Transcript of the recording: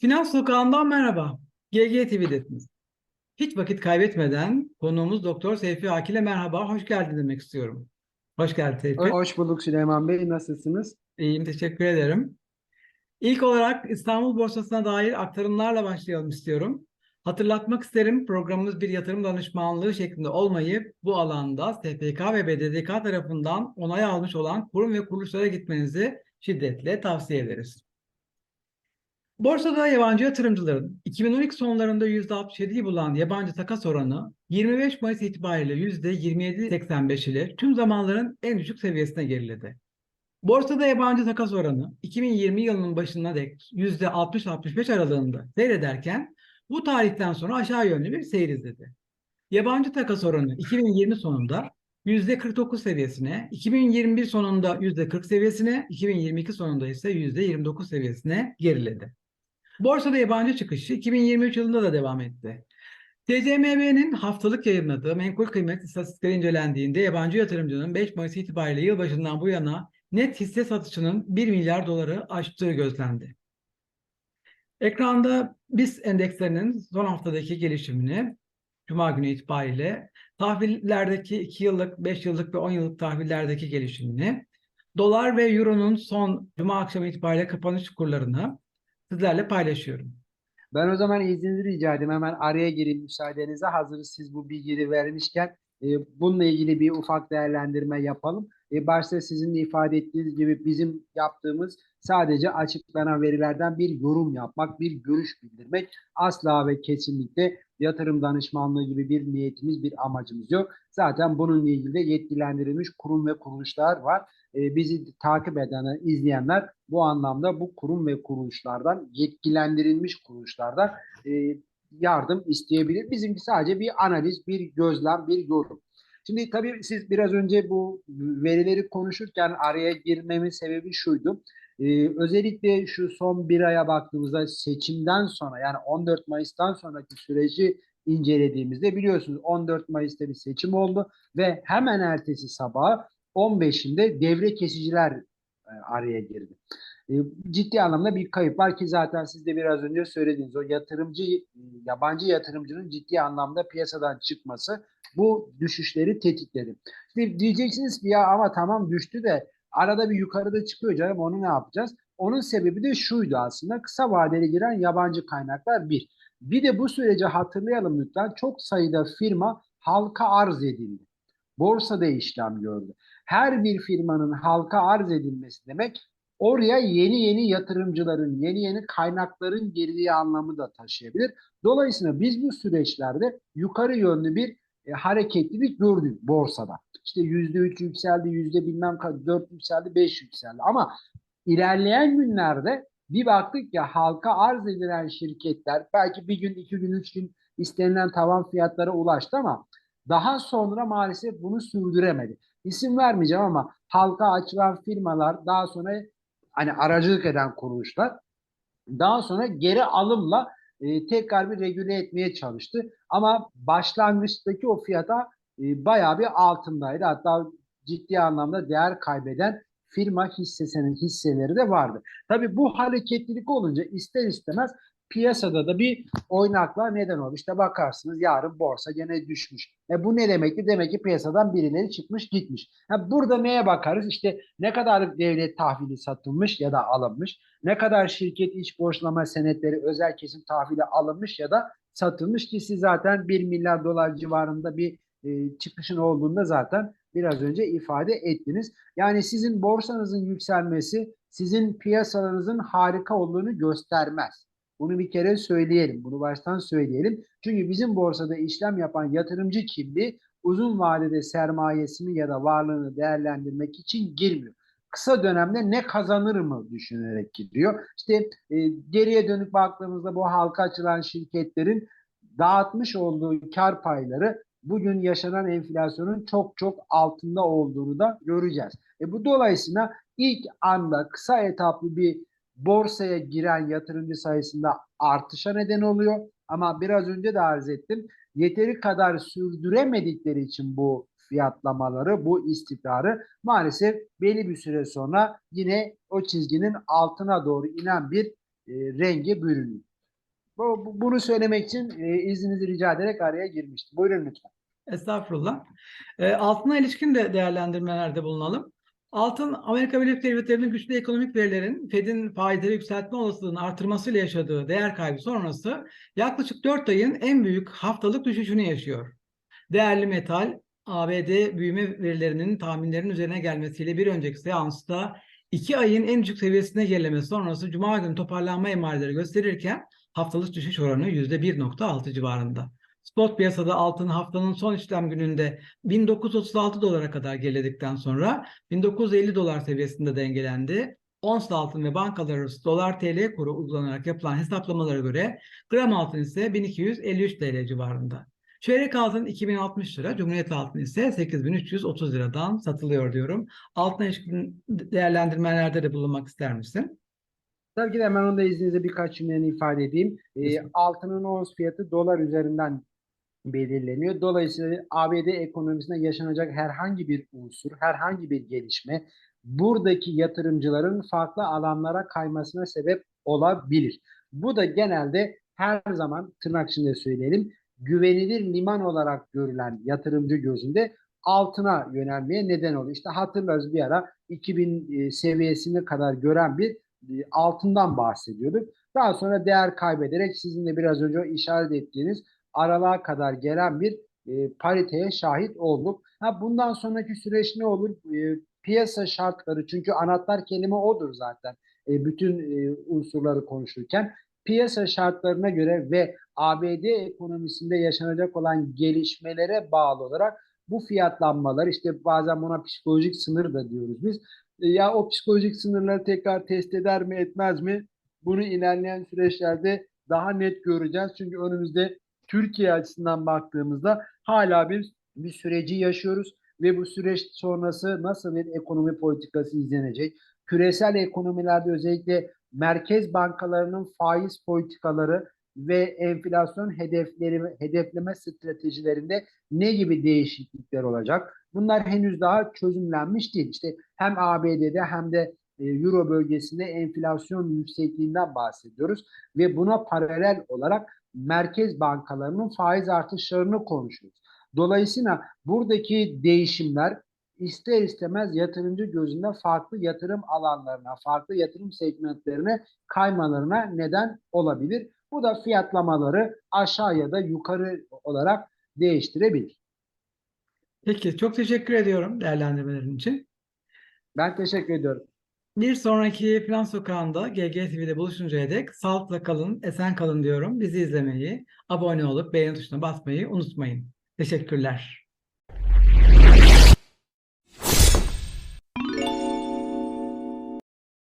Finans Sokağı'ndan merhaba. GG TV'desiniz. Hiç vakit kaybetmeden konuğumuz Doktor Seyfi Akil'e merhaba, hoş geldin demek istiyorum. Hoş geldin Seyfi. Hoş bulduk Süleyman Bey. Nasılsınız? İyiyim, teşekkür ederim. İlk olarak İstanbul Borsası'na dair aktarımlarla başlayalım istiyorum. Hatırlatmak isterim programımız bir yatırım danışmanlığı şeklinde olmayıp bu alanda SPK ve BDDK tarafından onay almış olan kurum ve kuruluşlara gitmenizi şiddetle tavsiye ederiz. Borsada yabancı yatırımcıların 2012 sonlarında %67'yi bulan yabancı takas oranı 25 Mayıs itibariyle %27.85 ile tüm zamanların en düşük seviyesine geriledi. Borsada yabancı takas oranı 2020 yılının başına dek %60-65 aralığında seyrederken bu tarihten sonra aşağı yönlü bir seyir izledi. Yabancı takas oranı 2020 sonunda %49 seviyesine, 2021 sonunda %40 seviyesine, 2022 sonunda ise %29 seviyesine geriledi. Borsada yabancı çıkışı 2023 yılında da devam etti. TCMB'nin haftalık yayınladığı menkul kıymet istatistikleri incelendiğinde yabancı yatırımcının 5 Mayıs itibariyle yılbaşından bu yana net hisse satışının 1 milyar doları aştığı gözlendi. Ekranda BIST endekslerinin son haftadaki gelişimini Cuma günü itibariyle tahvillerdeki 2 yıllık, 5 yıllık ve 10 yıllık tahvillerdeki gelişimini, dolar ve euronun son Cuma akşamı itibariyle kapanış kurlarını sizlerle paylaşıyorum. Ben o zaman izninizi rica edeyim. Hemen araya gireyim müsaadenizle. Hazır siz bu bilgiyi vermişken e, bununla ilgili bir ufak değerlendirme yapalım. E, başta sizin de ifade ettiğiniz gibi bizim yaptığımız sadece açıklanan verilerden bir yorum yapmak, bir görüş bildirmek. Asla ve kesinlikle yatırım danışmanlığı gibi bir niyetimiz, bir amacımız yok. Zaten bununla ilgili de yetkilendirilmiş kurum ve kuruluşlar var. E, bizi takip eden, izleyenler bu anlamda bu kurum ve kuruluşlardan, yetkilendirilmiş kuruluşlardan e, yardım isteyebilir. Bizimki sadece bir analiz, bir gözlem, bir yorum. Şimdi tabii siz biraz önce bu verileri konuşurken araya girmemin sebebi şuydu. Ee, özellikle şu son bir aya baktığımızda seçimden sonra yani 14 Mayıs'tan sonraki süreci incelediğimizde biliyorsunuz 14 Mayıs'ta bir seçim oldu ve hemen ertesi sabah 15'inde devre kesiciler e, araya girdi. E, ciddi anlamda bir kayıp var ki zaten siz de biraz önce söylediğiniz o yatırımcı e, yabancı yatırımcının ciddi anlamda piyasadan çıkması bu düşüşleri tetikledi. Şimdi diyeceksiniz ki ya ama tamam düştü de arada bir yukarıda çıkıyor canım onu ne yapacağız? Onun sebebi de şuydu aslında kısa vadeli giren yabancı kaynaklar bir. Bir de bu süreci hatırlayalım lütfen çok sayıda firma halka arz edildi. Borsada işlem gördü. Her bir firmanın halka arz edilmesi demek oraya yeni yeni yatırımcıların, yeni yeni kaynakların girdiği anlamı da taşıyabilir. Dolayısıyla biz bu süreçlerde yukarı yönlü bir e, hareketlilik gördük borsada. İşte yüzde üç yükseldi, yüzde bilmem kaç, dört yükseldi, beş yükseldi. Ama ilerleyen günlerde bir baktık ya halka arz edilen şirketler belki bir gün, iki gün, üç gün istenilen tavan fiyatlara ulaştı ama daha sonra maalesef bunu sürdüremedi. İsim vermeyeceğim ama halka açılan firmalar daha sonra hani aracılık eden kuruluşlar daha sonra geri alımla e, tekrar bir regüle etmeye çalıştı. Ama başlangıçtaki o fiyata e, bayağı bir altındaydı. Hatta ciddi anlamda değer kaybeden firma hissesinin hisseleri de vardı. Tabii bu hareketlilik olunca ister istemez piyasada da bir oynaklığa neden oldu. İşte bakarsınız yarın borsa gene düşmüş. E bu ne demekti? Demek ki piyasadan birileri çıkmış gitmiş. Ha burada neye bakarız? İşte ne kadar devlet tahvili satılmış ya da alınmış, ne kadar şirket iç borçlama senetleri özel kesim tahvili alınmış ya da satılmış ki siz zaten 1 milyar dolar civarında bir e, çıkışın olduğunda zaten biraz önce ifade ettiniz. Yani sizin borsanızın yükselmesi sizin piyasalarınızın harika olduğunu göstermez. Bunu bir kere söyleyelim. Bunu baştan söyleyelim. Çünkü bizim borsada işlem yapan yatırımcı kimliği uzun vadede sermayesini ya da varlığını değerlendirmek için girmiyor. Kısa dönemde ne kazanır mı düşünerek gidiyor. İşte e, geriye dönük baktığımızda bu halka açılan şirketlerin dağıtmış olduğu kar payları bugün yaşanan enflasyonun çok çok altında olduğunu da göreceğiz. E bu dolayısıyla ilk anda kısa etaplı bir borsaya giren yatırımcı sayısında artışa neden oluyor. Ama biraz önce de arz ettim. Yeteri kadar sürdüremedikleri için bu fiyatlamaları, bu istikrarı maalesef belli bir süre sonra yine o çizginin altına doğru inen bir e, renge bürünüyor. Bu, bu- bunu söylemek için e, izninizi rica ederek araya girmiştim. Buyurun lütfen. Estağfurullah. E, altına ilişkin de değerlendirmelerde bulunalım. Altın, Amerika Birleşik Devletleri'nin güçlü ekonomik verilerin Fed'in faizleri yükseltme olasılığını artırmasıyla yaşadığı değer kaybı sonrası yaklaşık 4 ayın en büyük haftalık düşüşünü yaşıyor. Değerli metal, ABD büyüme verilerinin tahminlerin üzerine gelmesiyle bir önceki seansta 2 ayın en düşük seviyesine gerilemesi sonrası Cuma günü toparlanma emareleri gösterirken haftalık düşüş oranı %1.6 civarında. Spot piyasada altın haftanın son işlem gününde 1936 dolara kadar geriledikten sonra 1950 dolar seviyesinde dengelendi. Ons altın ve bankalar arası dolar TL kuru uygulanarak yapılan hesaplamalara göre gram altın ise 1253 TL civarında. Çeyrek altın 2060 lira, Cumhuriyet altın ise 8330 liradan satılıyor diyorum. Altına ilişkin değerlendirmelerde de bulunmak ister misin? Tabii ki de hemen onu da izninizle birkaç cümleni ifade edeyim. E, altının ons fiyatı dolar üzerinden belirleniyor. Dolayısıyla ABD ekonomisinde yaşanacak herhangi bir unsur, herhangi bir gelişme buradaki yatırımcıların farklı alanlara kaymasına sebep olabilir. Bu da genelde her zaman tırnak içinde söyleyelim güvenilir liman olarak görülen yatırımcı gözünde altına yönelmeye neden oluyor. İşte hatırlarız bir ara 2000 e, seviyesine kadar gören bir e, altından bahsediyorduk. Daha sonra değer kaybederek sizin de biraz önce işaret ettiğiniz aralığa kadar gelen bir e, pariteye şahit olduk. Ha, bundan sonraki süreç ne olur? E, piyasa şartları çünkü anahtar kelime odur zaten. E, bütün e, unsurları konuşurken piyasa şartlarına göre ve ABD ekonomisinde yaşanacak olan gelişmelere bağlı olarak bu fiyatlanmalar işte bazen buna psikolojik sınır da diyoruz biz. E, Ya o psikolojik sınırları tekrar test eder mi etmez mi? Bunu ilerleyen süreçlerde daha net göreceğiz. Çünkü önümüzde Türkiye açısından baktığımızda hala bir bir süreci yaşıyoruz ve bu süreç sonrası nasıl bir ekonomi politikası izlenecek? Küresel ekonomilerde özellikle merkez bankalarının faiz politikaları ve enflasyon hedefleri hedefleme stratejilerinde ne gibi değişiklikler olacak? Bunlar henüz daha çözümlenmiş değil. İşte hem ABD'de hem de e, Euro bölgesinde enflasyon yüksekliğinden bahsediyoruz ve buna paralel olarak merkez bankalarının faiz artışlarını konuşuyoruz. Dolayısıyla buradaki değişimler ister istemez yatırımcı gözünde farklı yatırım alanlarına, farklı yatırım segmentlerine kaymalarına neden olabilir. Bu da fiyatlamaları aşağı ya da yukarı olarak değiştirebilir. Peki, çok teşekkür ediyorum değerlendirmelerin için. Ben teşekkür ediyorum. Bir sonraki Plan Sokağı'nda GGTV'de buluşuncaya dek sağlıkla kalın, esen kalın diyorum. Bizi izlemeyi, abone olup beğeni tuşuna basmayı unutmayın. Teşekkürler.